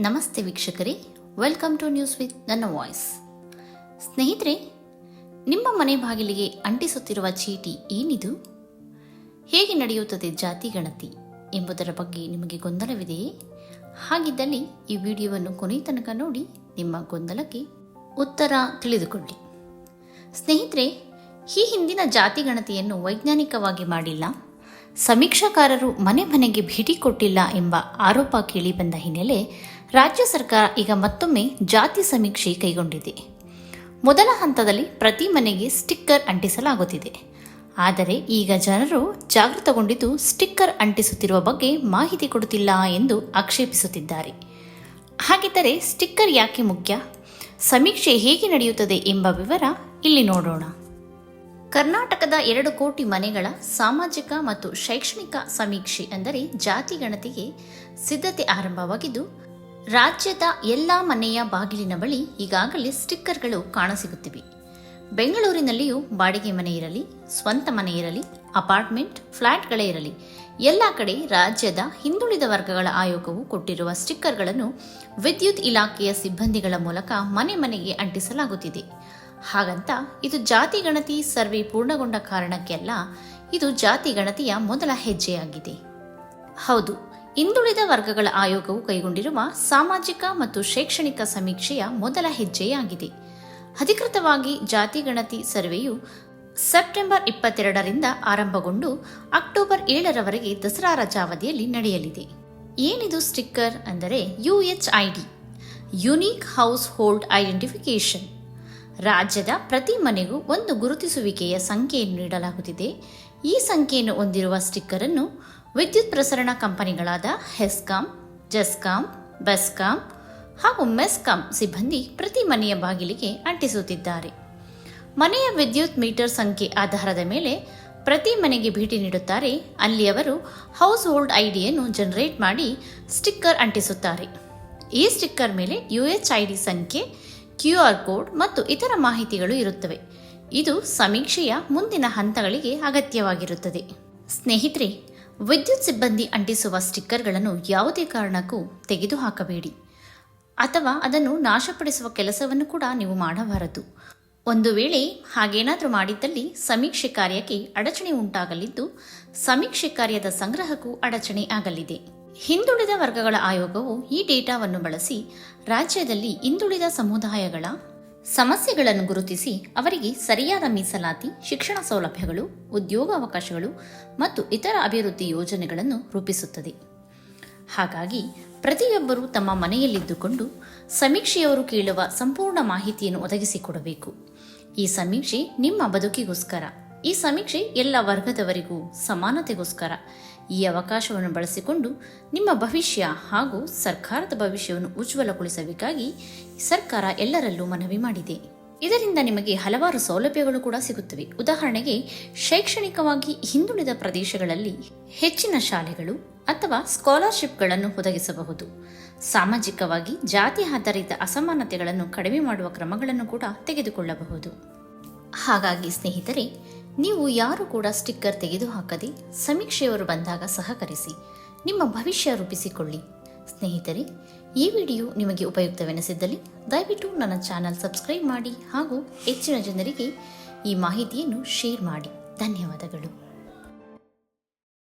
ನಮಸ್ತೆ ವೀಕ್ಷಕರೇ welcome to news with ನನ್ನ ವಾಯ್ಸ್ ಸ್ನೇಹಿತರೆ, ನಿಮ್ಮ ಮನೆ ಬಾಗಿಲಿಗೆ ಅಂಟಿಸುತ್ತಿರುವ ಚೀಟಿ ಏನಿದು? ಹೇಗೆ ನಡೆಯುತ್ತದೆ ಜಾತಿ ಗಣತಿ ಎಂಬುದರ ಬಗ್ಗೆ ನಿಮಗೆ ಗೊಂದಲವಿದೆಯೇ? ಹಾಗಿದ್ದಲ್ಲಿ ಈ ವಿಡಿಯೋವನ್ನು ಕೊನೆ ತನಕ ನೋಡಿ ನಿಮ್ಮ ಗೊಂದಲಕ್ಕೆ ಉತ್ತರ ತಿಳಿದುಕೊಳ್ಳಿ. ಸ್ನೇಹಿತರೆ, ಈ ಹಿಂದಿನ ಜಾತಿ ಗಣತಿಯನ್ನು ವೈಜ್ಞಾನಿಕವಾಗಿ ಮಾಡಿಲ್ಲ. ಸಮೀಕ್ಷಾಕಾರರು ಮನೆ ಮನೆಗೆ ಭೇಟಿ ಕೊಟ್ಟಿಲ್ಲ ಎಂಬ ಆರೋಪ ಕೇಳಿಬಂದ ಹಿನ್ನೆಲೆ ರಾಜ್ಯ ಸರ್ಕಾರ ಈಗ ಮತ್ತೊಮ್ಮೆ ಜಾತಿ ಸಮೀಕ್ಷೆ ಕೈಗೊಂಡಿದೆ. ಮೊದಲ ಹಂತದಲ್ಲಿ ಪ್ರತಿ ಮನೆಗೆ ಸ್ಟಿಕ್ಕರ್ ಅಂಟಿಸಲಾಗುತ್ತಿದೆ. ಆದರೆ ಈಗ ಜನರು ಜಾಗೃತಗೊಂಡಿದ್ದು ಸ್ಟಿಕ್ಕರ್ ಅಂಟಿಸುತ್ತಿರುವ ಬಗ್ಗೆ ಮಾಹಿತಿ ಕೊಡುತ್ತಿಲ್ಲ ಎಂದು ಆಕ್ಷೇಪಿಸುತ್ತಿದ್ದಾರೆ. ಹಾಗಿದ್ದರೆ ಸ್ಟಿಕ್ಕರ್ ಯಾಕೆ ಮುಖ್ಯ? ಸಮೀಕ್ಷೆ ಹೇಗೆ ನಡೆಯುತ್ತದೆ ಎಂಬ ವಿವರ ಇಲ್ಲಿ ನೋಡೋಣ. ಕರ್ನಾಟಕದ ಎರಡು ಕೋಟಿ ಮನೆಗಳ ಸಾಮಾಜಿಕ ಮತ್ತು ಶೈಕ್ಷಣಿಕ ಸಮೀಕ್ಷೆ ಅಂದರೆ ಜಾತಿ ಗಣತಿಗೆ ಸಿದ್ಧತೆ ಆರಂಭವಾಗಿದ್ದು, ರಾಜ್ಯದ ಎಲ್ಲ ಮನೆಯ ಬಾಗಿಲಿನ ಬಳಿ ಈಗಾಗಲೇ ಸ್ಟಿಕ್ಕರ್ಗಳು ಕಾಣಸಿಗುತ್ತಿವೆ. ಬೆಂಗಳೂರಿನಲ್ಲಿಯೂ ಬಾಡಿಗೆ ಮನೆ ಇರಲಿ, ಸ್ವಂತ ಮನೆ ಇರಲಿ, ಅಪಾರ್ಟ್ಮೆಂಟ್ ಫ್ಲ್ಯಾಟ್ಗಳೇ ಇರಲಿ, ಎಲ್ಲ ಕಡೆ ರಾಜ್ಯದ ಹಿಂದುಳಿದ ವರ್ಗಗಳ ಆಯೋಗವು ಕೊಟ್ಟಿರುವ ಸ್ಟಿಕ್ಕರ್ಗಳನ್ನು ವಿದ್ಯುತ್ ಇಲಾಖೆಯ ಸಿಬ್ಬಂದಿಗಳ ಮೂಲಕ ಮನೆ ಮನೆಗೆ ಅಂಟಿಸಲಾಗುತ್ತಿದೆ. ಹಾಗಂತ ಇದು ಜಾತಿ ಗಣತಿ ಸರ್ವೆ ಪೂರ್ಣಗೊಂಡ ಕಾರಣಕ್ಕೆಲ್ಲ ಇದು ಜಾತಿ ಗಣತಿಯ ಮೊದಲ ಹೆಜ್ಜೆಯಾಗಿದೆ. ಹೌದು, ಹಿಂದುಳಿದ ವರ್ಗಗಳ ಆಯೋಗವು ಕೈಗೊಂಡಿರುವ ಸಾಮಾಜಿಕ ಮತ್ತು ಶೈಕ್ಷಣಿಕ ಸಮೀಕ್ಷೆಯ ಮೊದಲ ಹೆಜ್ಜೆಯಾಗಿದೆ. ಅಧಿಕೃತವಾಗಿ ಜಾತಿ ಗಣತಿ ಸರ್ವೆಯು ಸೆಪ್ಟೆಂಬರ್ ಇಪ್ಪತ್ತೆರಡರಿಂದ ಆರಂಭಗೊಂಡು ಅಕ್ಟೋಬರ್ ಏಳರವರೆಗೆ ದಸರಾ ರಜಾವಧಿಯಲ್ಲಿ ನಡೆಯಲಿದೆ. ಏನಿದು ಸ್ಟಿಕ್ಕರ್ ಅಂದರೆ UHID unique household identification ರಾಜ್ಯದ ಪ್ರತಿ ಮನೆಗೂ ಒಂದು ಗುರುತಿಸುವಿಕೆಯ ಸಂಖ್ಯೆಯನ್ನು ನೀಡಲಾಗುತ್ತಿದೆ. ಈ ಸಂಖ್ಯೆಯನ್ನು ಹೊಂದಿರುವ ಸ್ಟಿಕ್ಕರ್ ಅನ್ನು ವಿದ್ಯುತ್ ಪ್ರಸರಣ ಕಂಪನಿಗಳಾದ ಹೆಸ್ಕಾಂ, ಜೆಸ್ಕಾಂ, ಬೆಸ್ಕಾಂ ಹಾಗೂ ಮೆಸ್ಕಾಂ ಸಿಬ್ಬಂದಿ ಪ್ರತಿ ಮನೆಯ ಬಾಗಿಲಿಗೆ ಅಂಟಿಸುತ್ತಿದ್ದಾರೆ. ಮನೆಯ ವಿದ್ಯುತ್ ಮೀಟರ್ ಸಂಖ್ಯೆ ಆಧಾರದ ಮೇಲೆ ಪ್ರತಿ ಮನೆಗೆ ಭೇಟಿ ನೀಡುತ್ತಾರೆ. ಅಲ್ಲಿ ಅವರು ಹೌಸ್ ಹೋಲ್ಡ್ ಐಡಿಯನ್ನು ಜನರೇಟ್ ಮಾಡಿ ಸ್ಟಿಕ್ಕರ್ ಅಂಟಿಸುತ್ತಾರೆ. ಈ ಸ್ಟಿಕ್ಕರ್ ಮೇಲೆ ಯುಎಚ್ಐಡಿ ಸಂಖ್ಯೆ ಕ್ಯೂ ಆರ್ ಕೋಡ್ ಮತ್ತು ಇತರ ಮಾಹಿತಿಗಳು ಇರುತ್ತವೆ. ಇದು ಸಮೀಕ್ಷೆಯ ಮುಂದಿನ ಹಂತಗಳಿಗೆ ಅಗತ್ಯವಾಗಿರುತ್ತದೆ. ಸ್ನೇಹಿತರೆ, ವಿದ್ಯುತ್ ಸಿಬ್ಬಂದಿ ಅಂಟಿಸುವ ಸ್ಟಿಕ್ಕರ್ಗಳನ್ನು ಯಾವುದೇ ಕಾರಣಕ್ಕೂ ತೆಗೆದುಹಾಕಬೇಡಿ. ಅಥವಾ ಅದನ್ನು ನಾಶಪಡಿಸುವ ಕೆಲಸವನ್ನು ಕೂಡ ನೀವು ಮಾಡಬಾರದು. ಒಂದು ವೇಳೆ ಹಾಗೇನಾದರೂ ಮಾಡಿದ್ದಲ್ಲಿ ಸಮೀಕ್ಷೆ ಕಾರ್ಯಕ್ಕೆ ಅಡಚಣೆ ಉಂಟಾಗಲಿದ್ದು, ಸಮೀಕ್ಷೆ ಕಾರ್ಯದ ಸಂಗ್ರಹಕ್ಕೂ ಅಡಚಣೆ ಆಗಲಿದೆ. ಹಿಂದುಳಿದ ವರ್ಗಗಳ ಆಯೋಗವು ಈ ಡೇಟಾವನ್ನು ಬಳಸಿ ರಾಜ್ಯದಲ್ಲಿ ಹಿಂದುಳಿದ ಸಮುದಾಯಗಳ ಸಮಸ್ಯೆಗಳನ್ನು ಗುರುತಿಸಿ ಅವರಿಗೆ ಸರಿಯಾದ ಮೀಸಲಾತಿ, ಶಿಕ್ಷಣ ಸೌಲಭ್ಯಗಳು, ಉದ್ಯೋಗ ಅವಕಾಶಗಳು ಮತ್ತು ಇತರ ಅಭಿವೃದ್ಧಿ ಯೋಜನೆಗಳನ್ನು ರೂಪಿಸುತ್ತದೆ. ಹಾಗಾಗಿ ಪ್ರತಿಯೊಬ್ಬರೂ ತಮ್ಮ ಮನೆಯಲ್ಲಿದ್ದುಕೊಂಡು ಸಮೀಕ್ಷೆಯವರು ಕೇಳುವ ಸಂಪೂರ್ಣ ಮಾಹಿತಿಯನ್ನು ಒದಗಿಸಿಕೊಡಬೇಕು. ಈ ಸಮೀಕ್ಷೆ ನಿಮ್ಮ ಬದುಕಿಗೋಸ್ಕರ. ಈ ಸಮೀಕ್ಷೆ ಎಲ್ಲ ವರ್ಗದವರಿಗೂ ಸಮಾನತೆಗೋಸ್ಕರ. ಈ ಅವಕಾಶವನ್ನು ಬಳಸಿಕೊಂಡು ನಿಮ್ಮ ಭವಿಷ್ಯ ಹಾಗೂ ಸರ್ಕಾರದ ಭವಿಷ್ಯವನ್ನು ಉಜ್ವಲಗೊಳಿಸಬೇಕಾಗಿ ಸರ್ಕಾರ ಎಲ್ಲರಲ್ಲೂ ಮನವಿ ಮಾಡಿದೆ. ಇದರಿಂದ ನಿಮಗೆ ಹಲವಾರು ಸೌಲಭ್ಯಗಳು ಕೂಡ ಸಿಗುತ್ತವೆ. ಉದಾಹರಣೆಗೆ, ಶೈಕ್ಷಣಿಕವಾಗಿ ಹಿಂದುಳಿದ ಪ್ರದೇಶಗಳಲ್ಲಿ ಹೆಚ್ಚಿನ ಶಾಲೆಗಳು ಅಥವಾ ಸ್ಕಾಲರ್ಶಿಪ್ಗಳನ್ನು ಒದಗಿಸಬಹುದು. ಸಾಮಾಜಿಕವಾಗಿ ಜಾತಿ ಆಧಾರಿತ ಅಸಮಾನತೆಗಳನ್ನು ಕಡಿಮೆ ಮಾಡುವ ಕ್ರಮಗಳನ್ನು ಕೂಡ ತೆಗೆದುಕೊಳ್ಳಬಹುದು. ಹಾಗಾಗಿ ಸ್ನೇಹಿತರೆ ನೀವು ಯಾರು ಕೂಡ ಸ್ಟಿಕ್ಕರ್ ತೆಗೆದುಹಾಕದೆ ಸಮೀಕ್ಷೆಯವರು ಬಂದಾಗ ಸಹಕರಿಸಿ, ನಿಮ್ಮ ಭವಿಷ್ಯ ರೂಪಿಸಿಕೊಳ್ಳಿ. ಸ್ನೇಹಿತರೆ, ಈ ವಿಡಿಯೋ ನಿಮಗೆ ಉಪಯುಕ್ತವೆನಿಸಿದ್ದಲ್ಲಿ ದಯವಿಟ್ಟು ನನ್ನ ಚಾನಲ್ ಸಬ್ಸ್ಕ್ರೈಬ್ ಮಾಡಿ ಹಾಗೂ ಹೆಚ್ಚಿನ ಜನರಿಗೆ ಈ ಮಾಹಿತಿಯನ್ನು ಶೇರ್ ಮಾಡಿ. ಧನ್ಯವಾದಗಳು.